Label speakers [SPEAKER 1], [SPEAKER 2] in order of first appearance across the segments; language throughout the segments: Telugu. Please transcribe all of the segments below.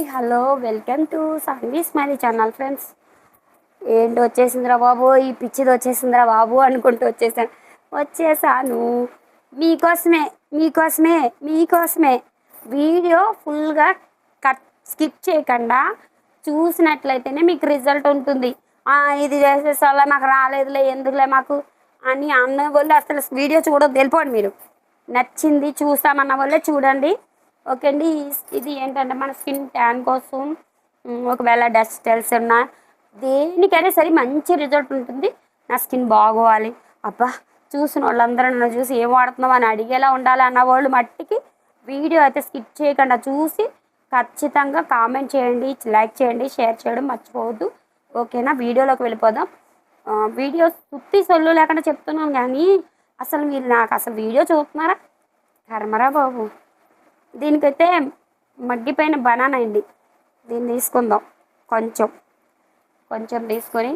[SPEAKER 1] Hi hello welcome to Sangi smiley channel friends. ఏంటి వచ్చేసిందిరా బాబు? ఈ పిచ్చిది వచ్చేసిందిరా బాబు అనుకుంటూ వచ్చేసాను. వచ్చేసాను. మీకోసమే మీకోసమే మీకోసమే. వీడియో ఫుల్గా కట్ స్కిప్ చేయకుండా చూసినట్లయితేనే మీకు రిజల్ట్ ఉంటుంది. ఇది చేసేసా నాకు రాలేదులే ఎందుకులే మాకు? అని అన్న వాళ్ళు అసలు వీడియో చూడొద్దు. వెళ్ళిపోండి మీరు. నచ్చింది చూస్తామన్న వాళ్ళే చూడండి. ఓకే అండి. ఇది ఏంటంటే మన స్కిన్ ట్యాన్ కోసం ఒకవేళ డస్ట్ సెల్స్ ఉన్నా దేనికైనా సరే మంచి రిజల్ట్ ఉంటుంది. నా స్కిన్ బాగోవాలి. అబ్బా చూసిన వాళ్ళందరూ నన్ను చూసి ఏం వాడుతున్నావు అని అడిగేలా ఉండాలి అన్న వాళ్ళు మట్టికి వీడియో అయితే స్కిప్ చేయకుండా చూసి ఖచ్చితంగా కామెంట్ చేయండి లైక్ చేయండి షేర్ చేయడం మర్చిపోవద్దు. ఓకేనా? వీడియోలోకి వెళ్ళిపోదాం. వీడియో సుత్తి సొల్లు లేకుండా చెప్తున్నాను కానీ అసలు మీరు నాకు అసలు వీడియో చూస్తున్నారా? కర్మరా బాబు. దీనికైతే మగ్గిపోయిన బనానా అండి. దీన్ని తీసుకుందాం. కొంచెం కొంచెం తీసుకొని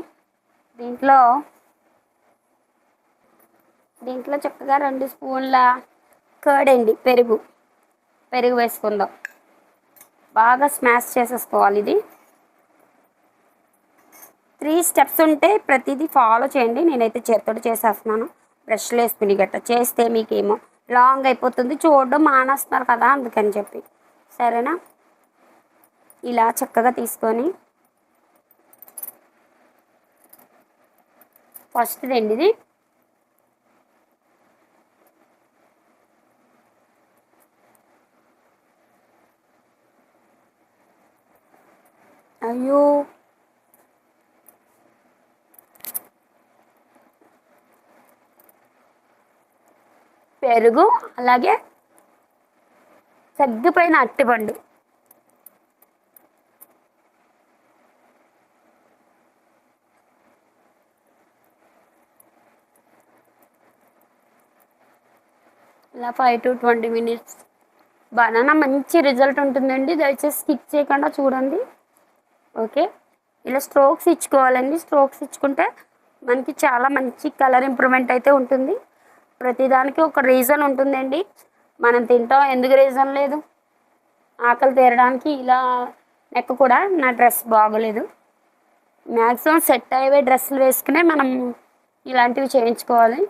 [SPEAKER 1] దీంట్లో దీంట్లో చక్కగా రెండు స్పూన్ల కర్డ్ అండి పెరుగు. పెరుగు వేసుకుందాం. బాగా స్మాష్ చేసేసుకోవాలి ఇది. త్రీ స్టెప్స్ ఉంటే ప్రతిదీ ఫాలో చేయండి. నేనైతే చేత్తోటి చేసేస్తున్నాను. బ్రష్లు వేసుకుని గట్ట చేస్తే మీకేమో లాంగ్ అయిపోతుంది. చూడడం మానేస్తున్నారు కదా అందుకని చెప్పి. సరేనా? ఇలా చక్కగా తీసుకొని ఫస్ట్ అండి ఇది అయ్యో పెరుగు అలాగే సగ్గిపోయిన అట్టిపండు. ఇలా five to twenty minutes banana మంచి రిజల్ట్ ఉంటుందండి. దయచేసి స్కిప్ చేయకుండా చూడండి. ఓకే ఇలా స్ట్రోక్స్ ఇచ్చుకోవాలండి. స్ట్రోక్స్ ఇచ్చుకుంటే మనకి చాలా మంచి కలర్ ఇంప్రూవ్మెంట్ అయితే ఉంటుంది. ప్రతిదానికి ఒక రీజన్ ఉంటుందండి. మనం తింటాం ఎందుకు రీజన్ లేదు? ఆకలి తీరడానికి ఇలా నెక్ కూడా నా డ్రెస్ బాగోలేదు. మ్యాక్సిమం సెట్ అయ్యే డ్రెస్సులు వేసుకునే మనం ఇలాంటివి చేయించుకోవాలి.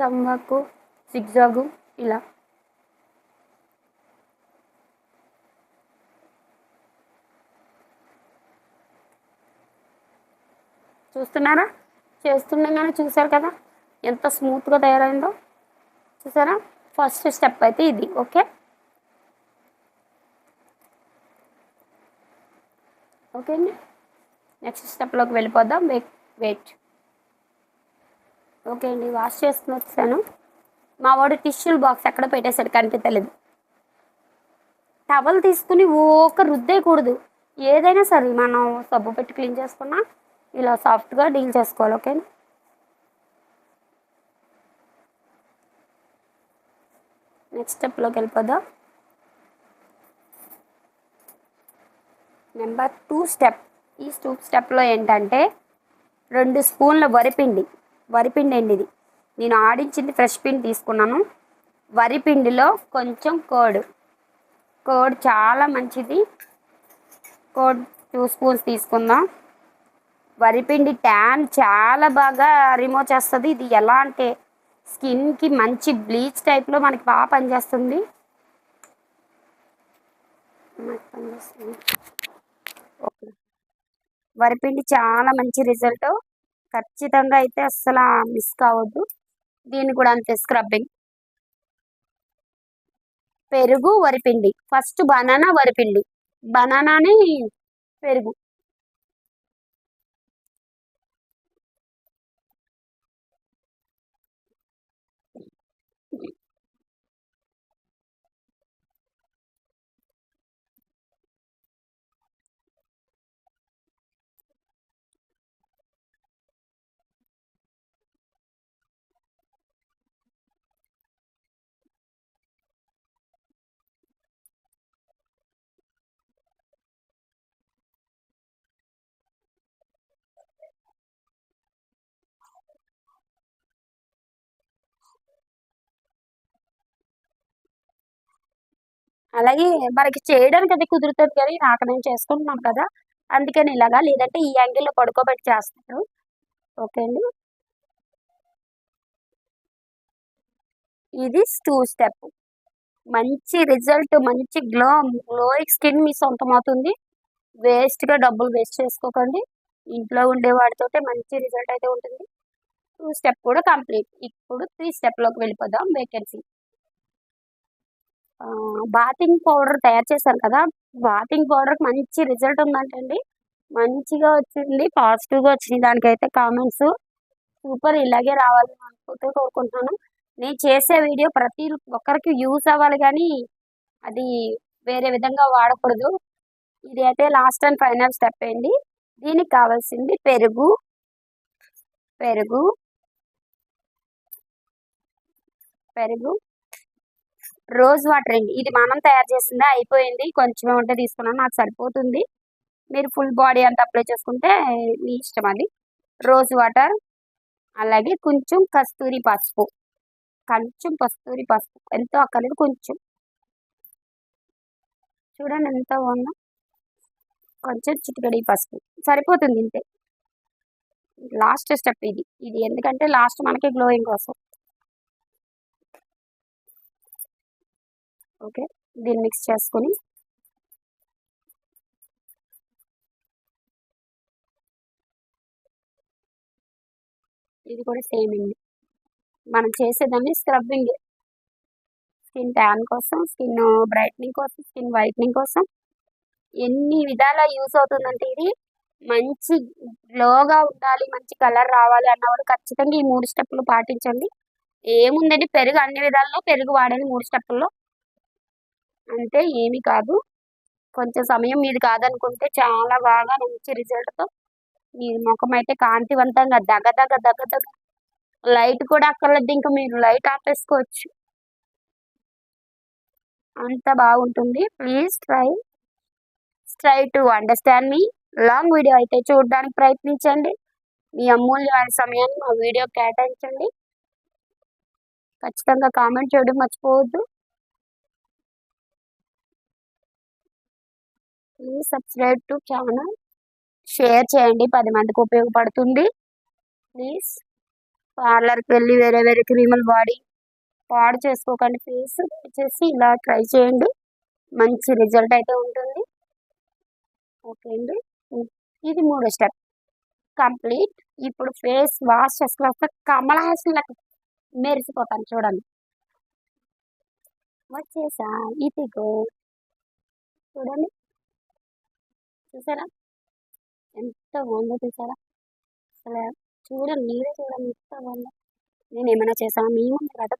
[SPEAKER 1] తంబాకు సిగ్జాగు ఇలా. చూస్తున్నారా? చేస్తుండగానే చూసారు కదా? ఎంత స్మూత్గా తయారైందో. చూసారా? ఫస్ట్ స్టెప్ అయితే ఇది ఓకే ఓకే అండి? నెక్స్ట్ స్టెప్లోకి వెళ్ళిపోద్దాం వెయిట్ వెయిట్ ఓకే అండి వాష్ చేసుకుని వచ్చాను. మా వాడు టిష్యూల్ బాక్స్ ఎక్కడ పెట్టేశాడు కనిపించలేదు. టవల్ తీసుకుని ఓక రుద్దేయకూడదు. ఏదైనా సరే మనం సబ్బు పెట్టి క్లీన్ చేసుకున్నా ఇలా సాఫ్ట్గా డీల్ చేసుకోవాలి ఓకే? నెక్స్ట్ స్టెప్లోకి వెళ్ళిపోదాం. Number two step. ఈ టూ స్టెప్లో ఏంటంటే రెండు స్పూన్ల వరిపిండి. వరిపిండి అండి ఇది నేను ఆడించింది ఫ్రెష్ పిండి తీసుకున్నాను. వరిపిండిలో కొంచెం కోడ్. కోడ్ చాలా మంచిది. కోడ్ టూ స్పూన్స్ తీసుకుందాం. వరిపిండి ట్యాన్ చాలా బాగా రిమూవ్ చేస్తుంది. ఇది ఎలా అంటే స్కిన్కి మంచి బ్లీచ్ టైప్లో మనకి బాగా పనిచేస్తుంది. ఓకే. వరిపిండి చాలా మంచి రిజల్ట్ ఖచ్చితంగా అయితే అస్సలు మిస్ కావద్దు. దీన్ని కూడా అంతే స్క్రబ్బింగ్ పెరుగు వరిపిండి ఫస్ట్ బనానా వరిపిండి బనానాని పెరుగు. అలాగే మనకి చేయడానికి అది కుదురుతుంది కానీ నాకు నేను చేసుకుంటున్నాం కదా అందుకని ఇలాగా లేదంటే ఈ యాంగిల్లో పడుకోబెట్టి చేస్తారు. ఓకే అండి. ఇది టూ స్టెప్ మంచి రిజల్ట్ మంచి గ్లో గ్లోయింగ్ స్కిన్ మీ సొంతం అవుతుంది. వేస్ట్గా డబ్బులు వేస్ట్ చేసుకోకండి. ఇంట్లో ఉండే వాటితోటే మంచి రిజల్ట్ అయితే ఉంటుంది. టూ స్టెప్ కూడా కంప్లీట్ ఇప్పుడు త్రీ స్టెప్లోకి వెళ్ళిపోదాం వేకెన్సీ బాతింగ్ పౌడర్ తయారు చేశాను కదా? బాతింగ్ పౌడర్కి మంచి రిజల్ట్ ఉందంటండి. మంచిగా వచ్చింది పాజిటివ్గా వచ్చింది. దానికైతే కామెంట్స్ సూపర్ ఇలాగే రావాలని అనుకుంటూ కోరుకుంటున్నాను. నేను చేసే వీడియో ప్రతి ఒక్కరికి యూస్ అవ్వాలి కానీ అది వేరే విధంగా వాడకూడదు. ఇది అయితే లాస్ట్ అండ్ ఫైనల్ స్టెప్ అండి. దీనికి కావాల్సింది పెరుగు. పెరుగు. పెరుగు. రోజ్ వాటర్ అండి. ఇది మనం తయారు చేసిందే అయిపోయింది. కొంచెం ఉంటే తీసుకున్నాను నాకు సరిపోతుంది. మీరు ఫుల్ బాడీ అంతా అప్లై చేసుకుంటే మీ ఇష్టం అది. రోజ్ వాటర్ అలాగే కొంచెం కస్తూరి పసుపు. కొంచెం కస్తూరి పసుపు. ఎంతో అక్కర్లేదు కొంచెం. చూడండి ఎంత బాగుందో. కొంచెం చిటికడి పసుపు. సరిపోతుంది ఇంతే. లాస్ట్ స్టెప్ ఇది. ఇది ఎందుకంటే లాస్ట్ మనకి గ్లోయింగ్ కోసం. ఓకే. దీన్ని మిక్స్ చేసుకొని ఇది కూడా సేమ్ అండి. మనం చేసేదాన్ని స్క్రబ్బింగ్. స్కిన్ ట్యాన్ కోసం స్కిన్ బ్రైట్నింగ్ కోసం స్కిన్ వైట్నింగ్ కోసం ఎన్ని విధాలా యూస్ అవుతుందంటే ఇది మంచి గ్లోగా ఉండాలి మంచి కలర్ రావాలి అన్నవాళ్ళు ఖచ్చితంగా ఈ మూడు స్టెప్పులు పాటించండి. ఏముందండి? పెరుగు అన్ని విధాల్లో పెరుగు వాడండి మూడు స్టెప్పుల్లో అంతే ఏమి కాదు. కొంచెం సమయం మీది కాదనుకుంటే చాలా బాగా మంచి రిజల్ట్తో మీ ముఖం అయితే కాంతివంతంగా దగ్గ దగ్గ దగ్గ దగ్గ లైట్ కూడా అక్కర్లేదు ఇంకా మీరు లైట్ ఆపేసుకోవచ్చు. అంత బాగుంటుంది. Please try. Try to understand me long video అయితే చూడడానికి ప్రయత్నించండి. మీ అమూల్యమైన సమయాన్ని మా వీడియో కేటాయించండి. ఖచ్చితంగా కామెంట్ చేయడం మర్చిపోవద్దు. Please subscribe to channel share చేయండి. పది మందికి ఉపయోగపడుతుంది. ప్లీజ్ పార్లర్కి వెళ్ళి వేరే వేరే క్రీములు వాడి పాడు చేసుకోకండి ఫేస్ చేసి ఇలా ట్రై చేయండి. మంచి రిజల్ట్ అయితే ఉంటుంది. ఓకే అండి. ఇది మూడో స్టెప్ కంప్లీట్ ఇప్పుడు ఫేస్ వాష్ చేసుకున్న కమల హాసన్లకు మెరిసిపోతాను చూడండి. వచ్చేసా? ఇదిగో. చూడండి. చూసారా? ఎంత బాగుందో చూసారా? అసలు చూడండి మీరే చూడండి ఎంత బాగుందో. నేను ఏమైనా చేశాను మీ ముందు కథ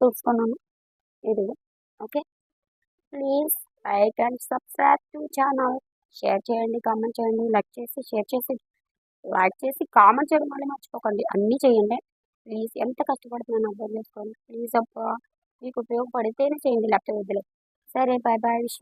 [SPEAKER 1] ఇది okay? Please like and subscribe to channel. Share చేయండి కామెంట్ చేయండి లైక్ చేసి షేర్ చేసి లైక్ చేసి కామెంట్ చేయడం మళ్ళీ మర్చిపోకండి. అన్నీ చేయండి. ప్లీజ్ ఎంత కష్టపడుతున్నాను అర్థం చేసుకోండి. ప్లీజ్ అబ్బా మీకు ఉపయోగపడితేనే చేయండి లేకపోతే వదిలేదు సరే బాయ్ బాయ్ విష్